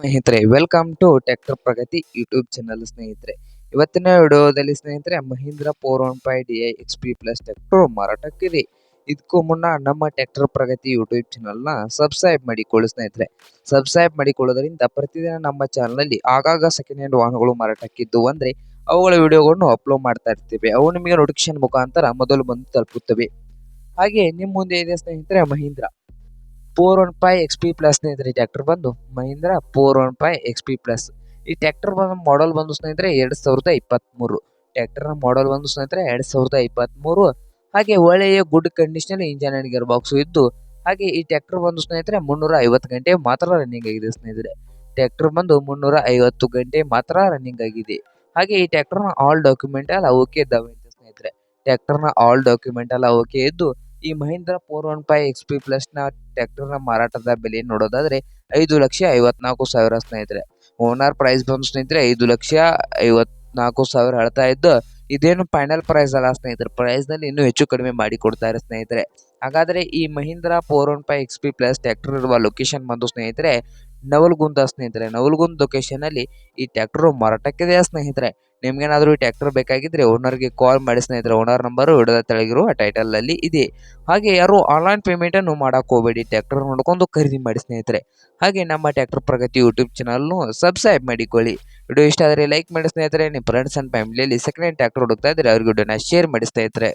ಸ್ನೇಹಿತರೆ welcome to tractor Pragati YouTube channel ಸ್ನೇಹಿತರೆ. ಇವತ್ತಿನ ವಿಡಿಯೋದಲ್ಲಿ ಸ್ನೇಹಿತರೆ, Mahindra four one five D I X P plus tractor ಮಾರಾಟಕ್ಕಿದೆ. ಇದಕ್ಕೂ ಮುನ್ನ ನಮ್ಮ ಟ್ರ್ಯಾಕ್ಟರ್ ಪ್ರಗತಿ ಯೂಟ್ಯೂಬ್ ಚಾನಲ್ನ ಸಬ್ಸ್ಕ್ರೈಬ್ ಮಾಡಿಕೊಳ್ಳಿ ಸ್ನೇಹಿತರೆ. ಸಬ್ಸ್ಕ್ರೈಬ್ ಮಾಡಿಕೊಳ್ಳೋದರಿಂದ ಪ್ರತಿದಿನ ನಮ್ಮ ಚಾನಲಲ್ಲಿ ಆಗಾಗ ಸೆಕೆಂಡ್ ಹ್ಯಾಂಡ್ ವಾಹನಗಳು ಮಾರಾಟಕ್ಕಿದ್ದು ಅಂದರೆ, ಅವುಗಳ ವಿಡಿಯೋಗಳನ್ನು ಅಪ್ಲೋಡ್ ಮಾಡ್ತಾ ಇರ್ತೀವಿ. ಅವು ನಿಮಗೆ ನೋಟಿಫಿಕೇಶನ್ ಮುಖಾಂತರ ಮೊದಲು ಬಂದು ತಲುಪುತ್ತವೆ. ಹಾಗೆ ನಿಮ್ಮ ಮುಂದೆ ಇದೆ ಸ್ನೇಹಿತರೆ Mahindra. Four one five X P plus ಸ್ನೇಹಿತರೆ ಟ್ರ್ಯಾಕ್ಟರ್ ಬಂದು, Mahindra four one five X P plus ಈ ಟ್ರ್ಯಾಕ್ಟರ್ ಬಂದು ಮಾಡಲ್ ಬಂದು ಸ್ನೇಹಿತರೆ ಎರಡು ಸಾವಿರದ ಇಪ್ಪತ್ತ್ಮೂರು ಟ್ಯಾಕ್ಟರ್ನ ಮಾಡಲ್ ಬಂದು ಸ್ನೇಹಿತರೆ ಎರಡು ಸಾವಿರದ ಇಪ್ಪತ್ತ್ಮೂರು ಹಾಗೆ ಒಳ್ಳೆಯ good condition engine and gearbox ಇದ್ದು, ಹಾಗೆ ಈ ಟ್ರ್ಯಾಕ್ಟರ್ ಬಂದು ಸ್ನೇಹಿತರೆ ಮುನ್ನೂರ ಐವತ್ತು ಗಂಟೆ ಮಾತ್ರ ರನ್ನಿಂಗ್ ಆಗಿದೆ ಸ್ನೇಹಿತರೆ. ಟ್ರ್ಯಾಕ್ಟರ್ ಬಂದು ಮುನ್ನೂರ ಐವತ್ತು ಗಂಟೆ ಮಾತ್ರ ರನ್ನಿಂಗ್ ಆಗಿದೆ. ಹಾಗೆ ಈ ಟ್ಯಾಕ್ಟರ್ನ ಆಲ್ ಡಾಕ್ಯುಮೆಂಟ್ ಎಲ್ಲ ಓಕೆ ಇದ್ದಾವೆ ಸ್ನೇಹಿತರೆ. ಟ್ಯಾಕ್ಟರ್ನ ಆಲ್ ಡಾಕ್ಯುಮೆಂಟ್ ಎಲ್ಲ ಓಕೆ ಇದ್ದು ಈ Mahindra four one five X P ಟ್ರಾಕ್ಟರ್ನ ಮಾರಾಟದ ಬೆಲೆ ನೋಡೋದಾದ್ರೆ ಐದು ಲಕ್ಷ ಐವತ್ನಾಲ್ಕು ಸಾವಿರ ಸ್ನೇಹಿತರೆ. ಓನರ್ ಪ್ರೈಸ್ ಬಂದು ಸ್ನೇಹಿತರೆ ಐದು ಲಕ್ಷ ಐವತ್ನಾಲ್ಕು ಸಾವಿರ ಹೇಳ್ತಾ ಇದ್ದು, ಇದೇನು ಫೈನಲ್ ಪ್ರೈಸ್ ಅಲ್ಲ ಸ್ನೇಹಿತರೆ. ಪ್ರೈಸ್ನಲ್ಲಿ ಇನ್ನೂ ಹೆಚ್ಚು ಕಡಿಮೆ ಮಾಡಿ ಕೊಡ್ತಾರೆ ಸ್ನೇಹಿತರೆ. ಹಾಗಾದ್ರೆ ಈ Mahindra four one five X P plus tractor ಇರುವ ಲೊಕೇಶನ್ ಬಂದು ಸ್ನೇಹಿತರೆ ನವಲ್ಗುಂದ ಸ್ನೇಹಿತರೆ, ನವಲ್ಗುಂದ್ ಲೊಕೇಶನಲ್ಲಿ ಈ ಟ್ರ್ಯಾಕ್ಟರ್ ಮಾರಾಟಕ್ಕಿದೆ ಸ್ನೇಹಿತರೆ. ನಿಮ್ಗೇನಾದರೂ ಈ ಟ್ರ್ಯಾಕ್ಟರ್ ಬೇಕಾಗಿದ್ರೆ ಓನರ್ಗೆ ಕಾಲ್ ಮಾಡಿ ಸ್ನೇಹಿತರೆ ಓನರ್ ನಂಬರು ಹಿಡಿದ ತೆಳಗಿರುವ ಟೈಟಲಲ್ಲಿ ಇದೆ. ಹಾಗೆ ಯಾರು ಆನ್ಲೈನ್ ಪೇಮೆಂಟನ್ನು ಮಾಡಕ್ ಹೋಗಬೇಡಿ ಟ್ರ್ಯಾಕ್ಟರ್ ನೋಡ್ಕೊಂಡು ಖರೀದಿ ಮಾಡಿ ಸ್ನೇಹಿತರೆ. ಹಾಗೆ ನಮ್ಮ ಟ್ರ್ಯಾಕ್ಟರ್ ಪ್ರಗತಿ ಯೂಟ್ಯೂಬ್ ಚಾನಲ್ನು ಸಬ್ಸ್ಕ್ರೈಬ್ ಮಾಡಿಕೊಳ್ಳಿ. ವಿಡಿಯೋ ಇಷ್ಟ ಆದರೆ ಲೈಕ್ ಮಾಡಿ ಸ್ನೇಹಿತರೆ. ನಿಮ್ಮ ಫ್ರೆಂಡ್ಸ್ ಆ್ಯಂಡ್ ಫ್ಯಾಮಿಲಿಯಲ್ಲಿ ಸೆಕೆಂಡ್ ಹ್ಯಾಂಡ್ ಟ್ರ್ಯಾಕ್ಟರ್ ಹುಡುಕ್ತಾ ಇದ್ದರೆ ಅವ್ರಿಗೆ ವಿಡಿಯೋನ ಶೇರ್ ಮಾಡಿ ಸ್ನೇಹಿತರೆ.